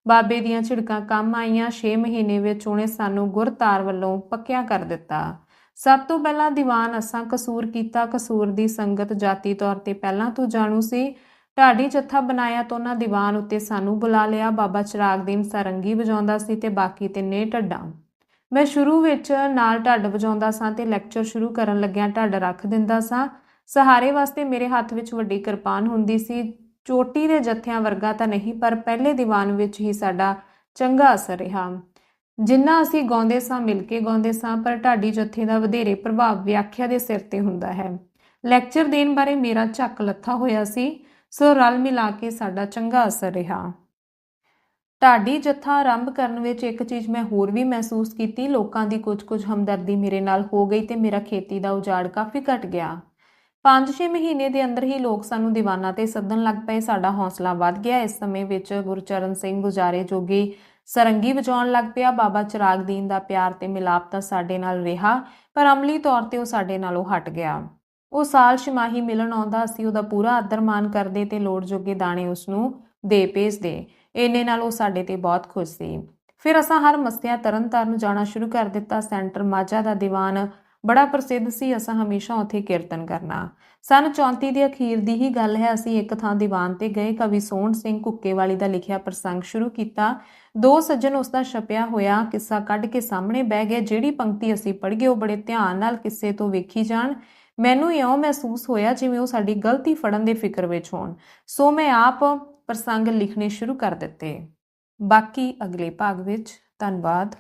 ਬਾਬੇ ਦੀਆਂ ਝਿੜਕਾਂ ਕੰਮ ਆਈਆਂ 6 ਮਹੀਨੇ ਵਿੱਚ ਉਹਨੇ ਸਾਨੂੰ ਗੁਰਤਾਰ ਵੱਲੋਂ ਪੱਕਿਆ ਕਰ ਦਿੱਤਾ। ਸਭ ਤੋਂ ਪਹਿਲਾਂ ਦੀਵਾਨ ਅਸਾਂ ਕਸੂਰ ਕੀਤਾ, ਕਸੂਰ ਦੀ ਸੰਗਤ ਜਾਤੀ ਤੌਰ ਤੇ ਪਹਿਲਾਂ ਤੋਂ ਜਾਣੂ ਸੀ। ਢਾਡੀ ਜੱਥਾ ਬਣਾਇਆ ਤਾਂ ਉਹਨਾਂ ਦੀਵਾਨ ਉੱਤੇ ਸਾਨੂੰ ਬੁਲਾ ਲਿਆ, ਬਾਬਾ ਚਿਰਾਗ ਚਿਰਾਗਦੀਨ ਸਰੰਗੀ ਵਜਾਉਂਦਾ ਸੀ ਤੇ ਬਾਕੀ ਤਿੰਨੇ ਢੱਡਾਂ ਮੈਂ ਸ਼ੁਰੂ ਵਿੱਚ ਨਾਲ ਢੱਡ ਵਜਾਉਂਦਾ ਸਾਂ ਤੇ ਲੈਕਚਰ ਸ਼ੁਰੂ ਕਰਨ ਲੱਗਿਆਂ ਢੱਡ ਰੱਖ ਦਿੰਦਾ ਸਾਂ। ਸਹਾਰੇ ਵਾਸਤੇ ਮੇਰੇ ਹੱਥ ਵਿੱਚ ਵੱਡੀ ਕਿਰਪਾਨ ਹੁੰਦੀ ਸੀ। ਚੋਟੀ ਦੇ ਜੱਥਿਆਂ ਵਰਗਾ ਤਾਂ ਨਹੀਂ, ਪਰ ਪਹਿਲੇ ਦੀਵਾਨ ਵਿੱਚ ਹੀ ਸਾਡਾ ਚੰਗਾ ਅਸਰ ਰਿਹਾ। ਜਿੰਨਾ ਅਸੀਂ ਗਾਉਂਦੇ ਸਾਂ, ਮਿਲ ਕੇ ਗਾਉਂਦੇ ਸਾਂ, ਪਰ ਢਾਡੀ ਜੱਥੇ ਦਾ ਵਧੇਰੇ ਪ੍ਰਭਾਵ ਵਿਆਖਿਆ ਦੇ ਸਿਰ ਤੇ ਹੁੰਦਾ ਹੈ। ਲੈਕਚਰ ਦੇਣ ਬਾਰੇ ਮੇਰਾ ਝੱਕ ਲੱਥਾ ਹੋਇਆ ਸੀ, ਸੋ ਰਲ ਮਿਲਾ ਕੇ ਸਾਡਾ ਚੰਗਾ ਅਸਰ ਰਿਹਾ। ਢਾਡੀ ਜੱਥਾ ਆਰੰਭ ਕਰਨ ਵਿੱਚ ਇੱਕ ਚੀਜ਼ ਮੈਂ ਹੋਰ ਵੀ ਮਹਿਸੂਸ ਕੀਤੀ। ਲੋਕਾਂ ਦੀ ਕੁਝ-ਕੁਝ ਹਮਦਰਦੀ ਮੇਰੇ ਨਾਲ ਹੋ ਗਈ ਤੇ ਮੇਰਾ ਖੇਤੀ ਦਾ ਉਜਾੜ ਕਾਫੀ ਘਟ ਗਿਆ। 5-6 ਮਹੀਨੇ ਦੇ ਅੰਦਰ ਹੀ ਲੋਕ ਸਾਨੂੰ ਦੀਵਾਨਾਂ ਤੇ ਸੱਦਣ ਲੱਗ ਪਏ। ਸਾਡਾ ਹੌਸਲਾ ਵੱਧ ਗਿਆ। ਇਸ ਸਮੇਂ ਵਿੱਚ ਗੁਰਚਰਨ ਸਿੰਘ ਗੁਜਾਰੇ ਜੋਗੀ ਸਰੰਗੀ ਵਜਾਉਣ ਲੱਗ ਪਿਆ। ਬਾਬਾ ਚਿਰਾਗ ਦੀਨ ਦਾ ਪਿਆਰ ਤੇ ਮਿਲਾਪ ਤਾਂ ਸਾਡੇ ਨਾਲ ਰਿਹਾ, ਪਰ ਅਮਲੀ ਤੌਰ ਤੇ ਉਹ ਸਾਡੇ ਨਾਲੋਂ ਹਟ ਗਿਆ। ਉਹ ਸਾਲ ਛਮਾਹੀ ਮਿਲਣ ਆਉਂਦਾ, ਅਸੀਂ ਉਹਦਾ ਪੂਰਾ ਆਦਰ ਮਾਨ ਕਰਦੇ ਤੇ ਲੋੜ ਜੋਗੇ ਦਾਣੇ ਉਸ ਨੂੰ ਦੇ ਭੇਜਦੇ। ਇੰਨੇ ਨਾਲ ਉਹ ਸਾਡੇ ਤੇ ਬਹੁਤ ਖੁਸ਼ ਸੀ। ਫਿਰ ਅਸਾਂ ਹਰ ਮਸਤਿਆ ਤਰਨਤਾਰਨ ਜਾਣਾ ਸ਼ੁਰੂ ਕਰ ਦਿੱਤਾ। ਸੈਂਟਰ ਮਾਝਾ ਦਾ ਦੀਵਾਨ ਬੜਾ ਪ੍ਰਸਿੱਧ ਸੀ। ਅਸਾਂ ਹਮੇਸ਼ਾ ਉੱਥੇ ਕੀਰਤਨ ਕਰਨਾ। ਸਨ 34 ਦੇ ਅਖੀਰ ਦੀ ਹੀ ਗੱਲ ਹੈ, ਅਸੀਂ ਇੱਕ ਥਾਂ ਦੀਵਾਨ ਤੇ ਗਏ। ਕਵੀ ਸੋਹਣ ਸਿੰਘ ਕੁੱਕੇਵਾਲੀ ਦਾ ਲਿਖਿਆ ਪ੍ਰਸੰਗ ਸ਼ੁਰੂ ਕੀਤਾ। ਦੋ ਸੱਜਣ ਉਸ ਦਾ ਛਪਿਆ ਹੋਇਆ ਕਿੱਸਾ ਕੱਢ ਕੇ ਸਾਹਮਣੇ ਬਹਿ ਗਏ। ਜਿਹੜੀ ਪੰਕਤੀ ਅਸੀਂ ਪੜ੍ਹ ਗਏ, ਉਹ ਬੜੇ ਧਿਆਨ ਨਾਲ ਕਿੱਸੇ ਤੋਂ ਵੇਖੀ ਜਾਣ। ਮੈਨੂੰ ਇਉਂ ਮਹਿਸੂਸ ਹੋਇਆ ਜਿਵੇਂ ਉਹ ਸਾਡੀ ਗਲਤੀ ਫੜਨ ਦੇ ਫਿਕਰ ਵਿੱਚ ਹੋਣ। ਸੋ ਮੈਂ ਆਪ ਪ੍ਰਸੰਗ ਲਿਖਣੇ ਸ਼ੁਰੂ ਕਰ ਦਿੱਤੇ। ਬਾਕੀ ਅਗਲੇ ਭਾਗ ਵਿੱਚ। ਧੰਨਵਾਦ।